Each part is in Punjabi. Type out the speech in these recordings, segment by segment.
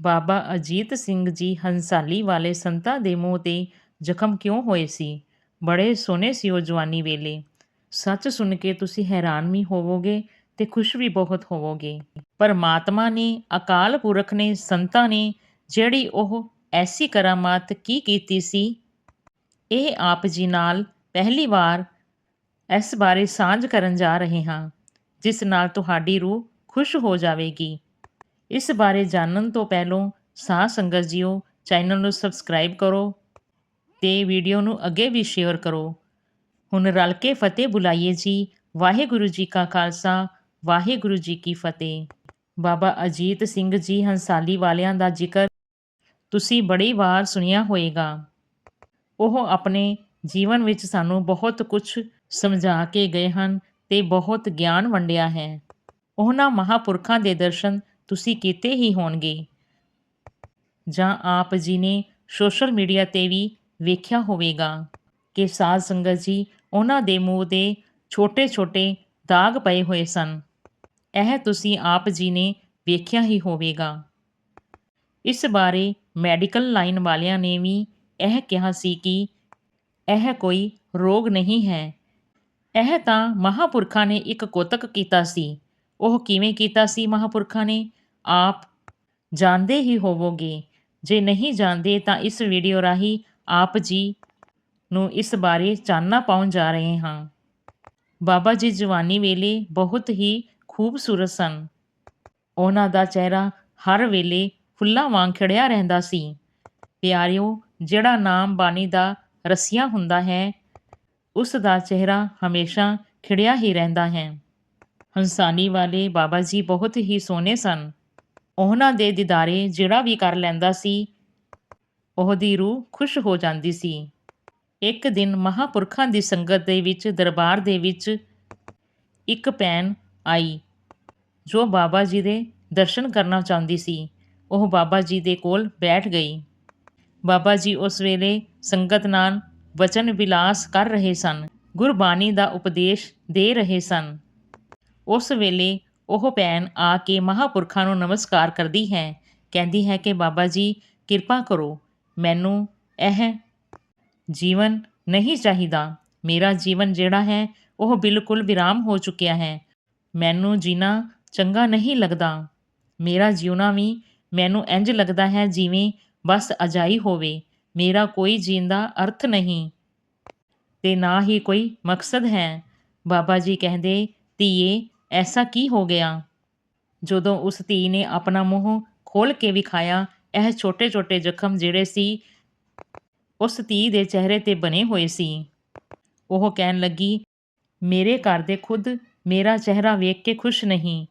ਬਾਬਾ ਅਜੀਤ ਸਿੰਘ ਜੀ ਹੰਸਾਲੀ ਵਾਲੇ ਸੰਤਾਂ ਦੇ ਮੂੰਹ ਤੇ ਜ਼ਖਮ ਕਿਉਂ ਹੋਏ ਸੀ? ਬੜੇ ਸੋਹਣੇ ਸੀ ਉਹ ਜਵਾਨੀ ਵੇਲੇ। ਸੱਚ ਸੁਣ ਕੇ ਤੁਸੀਂ ਹੈਰਾਨ ਵੀ ਹੋਵੋਗੇ ਤੇ ਖੁਸ਼ ਵੀ ਬਹੁਤ ਹੋਵੋਗੇ। ਪਰਮਾਤਮਾ ਨੇ, ਅਕਾਲ ਪੁਰਖ ਨੇ, ਸੰਤਾਂ ਨੇ ਜਿਹੜੀ ਉਹ ਐਸੀ ਕਰਾਮਾਤ ਕੀ ਕੀਤੀ ਸੀ? ਇਹ ਆਪ ਜੀ ਨਾਲ ਪਹਿਲੀ ਵਾਰ ਇਸ ਬਾਰੇ ਸਾਂਝ ਕਰਨ ਜਾ ਰਹੇ ਹਾਂ, ਜਿਸ ਨਾਲ ਤੁਹਾਡੀ ਰੂਹ ਖੁਸ਼ ਹੋ ਜਾਵੇਗੀ। ਇਸ ਬਾਰੇ ਜਾਣਨ ਤੋਂ ਪਹਿਲਾਂ ਸਾਹ ਸੰਗਤ ਜੀਓ ਚੈਨਲ ਨੂੰ ਸਬਸਕ੍ਰਾਈਬ ਕਰੋ ਤੇ ਵੀਡੀਓ ਨੂੰ ਅੱਗੇ ਵੀ ਸ਼ੇਅਰ ਕਰੋ। ਹੁਣ ਰਲ ਕੇ ਫਤਿਹ ਬੁਲਾਈਏ ਜੀ। ਵਾਹਿਗੁਰੂ ਜੀ ਕਾ ਖਾਲਸਾ, ਵਾਹਿਗੁਰੂ ਜੀ ਕੀ ਫਤਿਹ। ਬਾਬਾ ਅਜੀਤ ਸਿੰਘ ਜੀ ਹੰਸਾਲੀ ਵਾਲਿਆਂ ਦਾ ਜ਼ਿਕਰ ਤੁਸੀਂ ਬੜੀ ਵਾਰ ਸੁਣਿਆ ਹੋਵੇਗਾ ਉਹ ਆਪਣੇ ਜੀਵਨ ਵਿੱਚ ਸਾਨੂੰ ਬਹੁਤ ਕੁਝ ਸਮਝਾ ਕੇ ਗਏ ਹਨ ਤੇ ਬਹੁਤ ਗਿਆਨ ਵੰਡਿਆ ਹੈ। ਉਹਨਾਂ ਮਹਾਪੁਰਖਾਂ ਦੇ ਦਰਸ਼ਨ ਤੁਸੀਂ ਕੀਤੇ ਹੀ ਹੋਣਗੇ। ਜਾਂ ਆਪ ਜੀ ਨੇ ਸੋਸ਼ਲ ਮੀਡੀਆ ਤੇ ਵੀ ਵੇਖਿਆ ਹੋਵੇਗਾ ਕਿ ਸਾਧ ਸੰਗਤ ਜੀ ਉਹਨਾਂ ਦੇ ਮੂੰਹ ਤੇ ਛੋਟੇ-ਛੋਟੇ ਦਾਗ ਪਏ ਹੋਏ ਸਨ। ਇਹ ਤੁਸੀਂ ਆਪ ਜੀ ਨੇ ਵੇਖਿਆ ਹੀ ਹੋਵੇਗਾ। ਇਸ ਬਾਰੇ ਮੈਡੀਕਲ ਲਾਈਨ ਵਾਲਿਆਂ ਨੇ ਵੀ ਇਹ ਕਿਹਾ ਸੀ ਕਿ ਇਹ ਕੋਈ ਰੋਗ ਨਹੀਂ ਹੈ। ਇਹ ਤਾਂ ਮਹਾਪੁਰਖਾਂ ਨੇ ਇੱਕ ਕੋਤਕ ਕੀਤਾ ਸੀ। ਉਹ ਕਿਵੇਂ ਕੀਤਾ ਸੀ ਮਹਾਪੁਰਖਾਂ ਨੇ? ਆਪ ਜਾਣਦੇ ਹੀ ਹੋਵੋਗੇ। ਜੇ ਨਹੀਂ ਜਾਣਦੇ ਤਾਂ ਇਸ ਵੀਡੀਓ ਰਾਹੀਂ ਆਪ ਜੀ ਨੂੰ ਇਸ ਬਾਰੇ ਚਾਨਣਾ ਪਾਉਣ ਜਾ ਰਹੇ ਹਾਂ। ਬਾਬਾ ਜੀ ਜਵਾਨੀ ਵੇਲੇ ਬਹੁਤ ਹੀ ਖੂਬਸੂਰਤ ਸਨ। ਉਹਨਾਂ ਦਾ ਚਿਹਰਾ ਹਰ ਵੇਲੇ ਫੁੱਲਾਂ ਵਾਂਗ ਖਿੜਿਆ ਰਹਿੰਦਾ ਸੀ। ਪਿਆਰਿਓ, ਜਿਹੜਾ ਨਾਮ ਬਾਣੀ ਦਾ ਰਸੀਆ ਹੁੰਦਾ ਹੈ, ਉਸ ਦਾ ਚਿਹਰਾ ਹਮੇਸ਼ਾ ਖਿੜਿਆ ਹੀ ਰਹਿੰਦਾ ਹੈ। ਹੰਸਾਨੀ ਵਾਲੇ ਬਾਬਾ ਜੀ ਬਹੁਤ ਹੀ ਸੋਹਣੇ ਸਨ। ਉਹਨਾਂ ਦੇ ਦੀਦਾਰੇ ਜਿਹੜਾ ਵੀ ਕਰ ਲੈਂਦਾ ਸੀ, ਉਹਦੀ ਰੂਹ ਖੁਸ਼ ਹੋ ਜਾਂਦੀ ਸੀ। ਇੱਕ ਦਿਨ ਮਹਾਪੁਰਖਾਂ ਦੀ ਸੰਗਤ ਦੇ ਵਿੱਚ, ਦਰਬਾਰ ਦੇ ਵਿੱਚ ਇੱਕ ਭੈਣ ਆਈ, ਜੋ ਬਾਬਾ ਜੀ ਦੇ ਦਰਸ਼ਨ ਕਰਨਾ ਚਾਹੁੰਦੀ ਸੀ। ਉਹ ਬਾਬਾ ਜੀ ਦੇ ਕੋਲ ਬੈਠ ਗਈ। ਬਾਬਾ ਜੀ ਉਸ ਵੇਲੇ ਸੰਗਤ ਨਾਲ ਵਚਨ ਵਿਲਾਸ ਕਰ ਰਹੇ ਸਨ, ਗੁਰਬਾਣੀ ਦਾ ਉਪਦੇਸ਼ ਦੇ ਰਹੇ ਸਨ। ਉਸ ਵੇਲੇ ਉਹ ਭੈਣ ਆ ਕੇ ਮਹਾਪੁਰਖਾਂ ਨੂੰ ਨਮਸਕਾਰ ਕਰਦੀ ਹੈ, ਕਹਿੰਦੀ ਹੈ ਕਿ ਬਾਬਾ ਜੀ, ਕਿਰਪਾ ਕਰੋ, ਮੈਨੂੰ ਇਹ ਜੀਵਨ ਨਹੀਂ ਚਾਹੀਦਾ। ਮੇਰਾ ਜੀਵਨ ਜਿਹੜਾ ਹੈ, ਉਹ ਬਿਲਕੁਲ ਵਿਰਾਮ ਹੋ ਚੁੱਕਿਆ ਹੈ। ਮੈਨੂੰ ਜੀਣਾ ਚੰਗਾ ਨਹੀਂ ਲੱਗਦਾ। ਮੇਰਾ ਜਿਉਣਾ ਵੀ ਮੈਨੂੰ ਇੰਜ ਲੱਗਦਾ ਹੈ ਜਿਵੇਂ ਬਸ ਅਜਾਈ ਹੋਵੇ। ਮੇਰਾ ਕੋਈ ਜੀਣ ਦਾ ਅਰਥ ਨਹੀਂ। ਤੇ ਨਾ ਹੀ ਕੋਈ ਮਕਸਦ ਹੈ। ਬਾਬਾ ਜੀ ਕਹਿੰਦੇ, ਧੀਏ ਐਸਾ ਕੀ ਹੋ ਗਿਆ? ਜਦੋਂ ਉਸ ਧੀ ਨੇ ਆਪਣਾ ਮੂੰਹ ਖੋਲ ਕੇ ਵਿਖਾਇਆ ਇਹ ਛੋਟੇ-ਛੋਟੇ ਜ਼ਖਮ ਜਿਹੜੇ ਸੀ, ਉਸ ਧੀ ਦੇ ਚਿਹਰੇ ਤੇ ਬਣੇ ਹੋਏ ਸੀ। ਉਹ ਕਹਿਣ ਲੱਗੀ, ਮੇਰੇ ਘਰ ਦੇ ਖੁਦ ਮੇਰਾ ਚਿਹਰਾ ਵੇਖ ਕੇ ਖੁਸ਼ ਨਹੀਂ।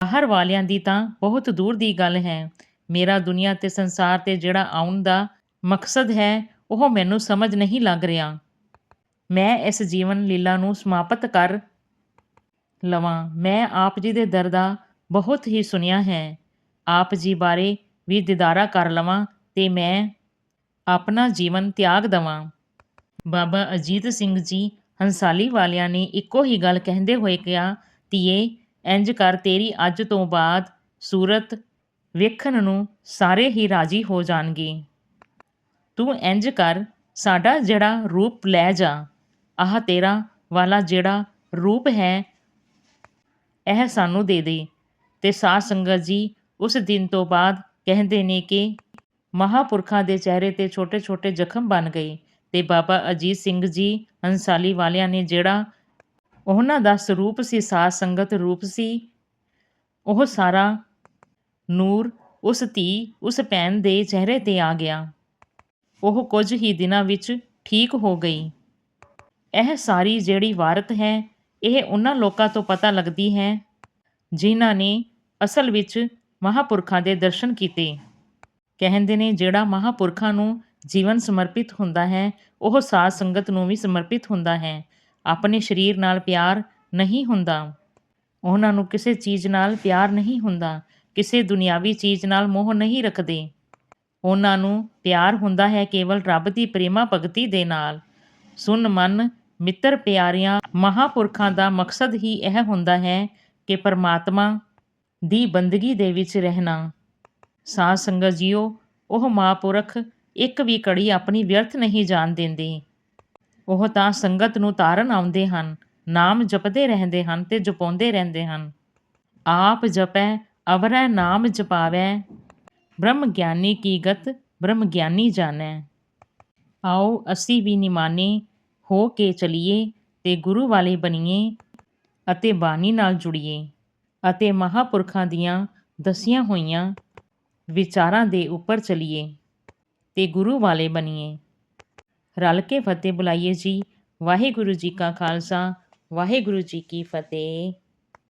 ਬਾਹਰ ਵਾਲਿਆਂ ਦੀ ਤਾਂ ਬਹੁਤ ਦੂਰ ਦੀ ਗੱਲ ਹੈ। ਮੇਰਾ ਦੁਨੀਆ ਤੇ ਸੰਸਾਰ ਤੇ ਜਿਹੜਾ ਆਉਣ ਦਾ ਮਕਸਦ ਹੈ, ਉਹ ਮੈਨੂੰ ਸਮਝ ਨਹੀਂ ਲੱਗ ਰਿਹਾ। ਮੈਂ ਇਸ ਜੀਵਨ ਲੀਲਾ ਨੂੰ ਸਮਾਪਤ ਕਰ ਲਵਾਂ। ਮੈਂ ਆਪ ਜੀ ਦੇ ਦਰ ਦਾ ਬਹੁਤ ਹੀ ਸੁਣਿਆ ਹੈ। ਆਪ ਜੀ ਬਾਰੇ ਵੀ ਦਿਦਾਰਾ ਕਰ ਲਵਾਂ ਤੇ ਮੈਂ ਆਪਣਾ ਜੀਵਨ ਤਿਆਗ ਦਵਾਂ। ਬਾਬਾ ਅਜੀਤ ਸਿੰਘ ਜੀ ਹੰਸਾਲੀ ਵਾਲਿਆਂ ਨੇ ਇੱਕੋ ਹੀ ਗੱਲ ਕਹਿੰਦੇ ਹੋਏ ਕਿਹਾ, ਧੀਏ, ਇੰਜ ਕਰ ਤੇਰੀ ਅੱਜ ਤੋਂ ਬਾਅਦ ਸੂਰਤ ਵੇਖਣ ਨੂੰ ਸਾਰੇ ਹੀ ਰਾਜੀ ਹੋ ਜਾਣਗੇ। ਤੂੰ ਇੰਜ ਕਰ, ਸਾਡਾ ਜਿਹੜਾ ਰੂਪ ਲੈ ਜਾ। ਆਹ ਤੇਰਾ ਵਾਲਾ ਜਿਹੜਾ ਰੂਪ ਹੈ ਇਹ ਸਾਨੂੰ ਦੇ ਦੇ ਤੇ ਸਾਧ ਸੰਗਤ ਜੀ, ਉਸ ਦਿਨ ਤੋਂ ਬਾਅਦ ਕਹਿੰਦੇ ਨੇ ਕਿ ਮਹਾਪੁਰਖਾਂ ਦੇ ਚਿਹਰੇ ਤੇ ਛੋਟੇ-ਛੋਟੇ ਜ਼ਖਮ ਬਣ ਗਏ। ਤੇ ਬਾਬਾ ਅਜੀਤ ਸਿੰਘ ਜੀ ਹੰਸਾਲੀ ਵਾਲਿਆਂ ਨੇ ਜਿਹੜਾ ਉਹਨਾਂ ਦਾ ਸਰੂਪ ਸੀ, ਸਾਧ ਸੰਗਤ ਰੂਪ ਸੀ, ਉਹ ਸਾਰਾ ਨੂਰ, ਉਸ ਧੀ, ਉਸ ਭੈਣ ਦੇ ਚਿਹਰੇ ਤੇ ਆ ਗਿਆ। ਉਹ ਕੁਝ ਹੀ ਦਿਨਾਂ ਵਿੱਚ ਠੀਕ ਹੋ ਗਈ। ਇਹ ਸਾਰੀ ਜਿਹੜੀ ਵਾਰਤ ਹੈ ਇਹ ਉਹਨਾਂ ਲੋਕਾਂ ਤੋਂ ਪਤਾ ਲੱਗਦੀ ਹੈ ਜਿਨ੍ਹਾਂ ਨੇ ਅਸਲ ਵਿੱਚ ਮਹਾਪੁਰਖਾਂ ਦੇ ਦਰਸ਼ਨ ਕੀਤੇ। ਕਹਿੰਦੇ ਨੇ, ਜਿਹੜਾ ਮਹਾਪੁਰਖਾਂ ਨੂੰ ਜੀਵਨ ਸਮਰਪਿਤ ਹੁੰਦਾ ਹੈ, ਉਹ ਸਾਧ ਸੰਗਤ ਨੂੰ ਵੀ ਸਮਰਪਿਤ ਹੁੰਦਾ ਹੈ। ਆਪਣੇ ਸਰੀਰ ਨਾਲ ਪਿਆਰ ਨਹੀਂ ਹੁੰਦਾ। ਉਹਨਾਂ ਨੂੰ ਕਿਸੇ ਚੀਜ਼ ਨਾਲ ਪਿਆਰ ਨਹੀਂ ਹੁੰਦਾ। ਕਿਸੇ ਦੁਨਿਆਵੀ ਚੀਜ਼ ਨਾਲ ਮੋਹ ਨਹੀਂ ਰੱਖਦੇ। ਉਹਨਾਂ ਨੂੰ ਪਿਆਰ ਹੁੰਦਾ ਹੈ ਕੇਵਲ ਰੱਬ ਦੀ ਪ੍ਰੇਮਾ ਭਗਤੀ ਦੇ ਨਾਲ। ਸੁਨ ਮਨ ਮਿੱਤਰ ਪਿਆਰਿਆਂ ਮਹਾਪੁਰਖਾਂ ਦਾ ਮਕਸਦ ਹੀ ਇਹ ਹੁੰਦਾ ਹੈ ਕਿ ਪਰਮਾਤਮਾ ਦੀ ਬੰਦਗੀ ਦੇ ਵਿੱਚ ਰਹਿਣਾ। ਸਾਧ ਸੰਗਤ ਜੀਓ, ਉਹ ਮਹਾਂਪੁਰਖ ਇੱਕ ਵੀ ਕੜੀ ਆਪਣੀ ਵਿਅਰਥ ਨਹੀਂ ਜਾਣ ਦਿੰਦੇ। ਉਹ ਤਾਂ ਸੰਗਤ ਨੂੰ ਤਾਰਨ ਆਉਂਦੇ ਹਨ, ਨਾਮ ਜਪਦੇ ਰਹਿੰਦੇ ਹਨ ਤੇ ਜਪਾਉਂਦੇ ਰਹਿੰਦੇ ਹਨ। ਆਪ ਜਪੈ, ਅਵਰੈ ਨਾਮ ਜਪਾਵੈ, ਬ੍ਰਹਮ ਗਿਆਨੀ ਕੀ ਗਤ, ਬ੍ਰਹਮ ਗਿਆਨੀ ਜਾਣੈ। ਆਓ, ਅਸੀਂ ਵੀ ਨਿਮਾਨੇ ਹੋ ਕੇ ਚਲੀਏ ਤੇ ਗੁਰੂ ਵਾਲੇ ਬਣੀਏ ਅਤੇ ਬਾਣੀ ਨਾਲ ਜੁੜੀਏ ਅਤੇ ਮਹਾਪੁਰਖਾਂ ਦੀਆਂ ਦਸੀਆਂ ਹੋਈਆਂ ਵਿਚਾਰਾਂ ਦੇ ਉੱਪਰ ਚਲੀਏ ਤੇ ਗੁਰੂ ਵਾਲੇ ਬਣੀਏ। ਰਲ ਕੇ ਫਤਿਹ ਬੁਲਾਈਏ ਜੀ। ਵਾਹਿਗੁਰੂ ਜੀ ਕਾ ਖਾਲਸਾ। ਵਾਹਿਗੁਰੂ ਜੀ ਕੀ ਫਤਿਹ।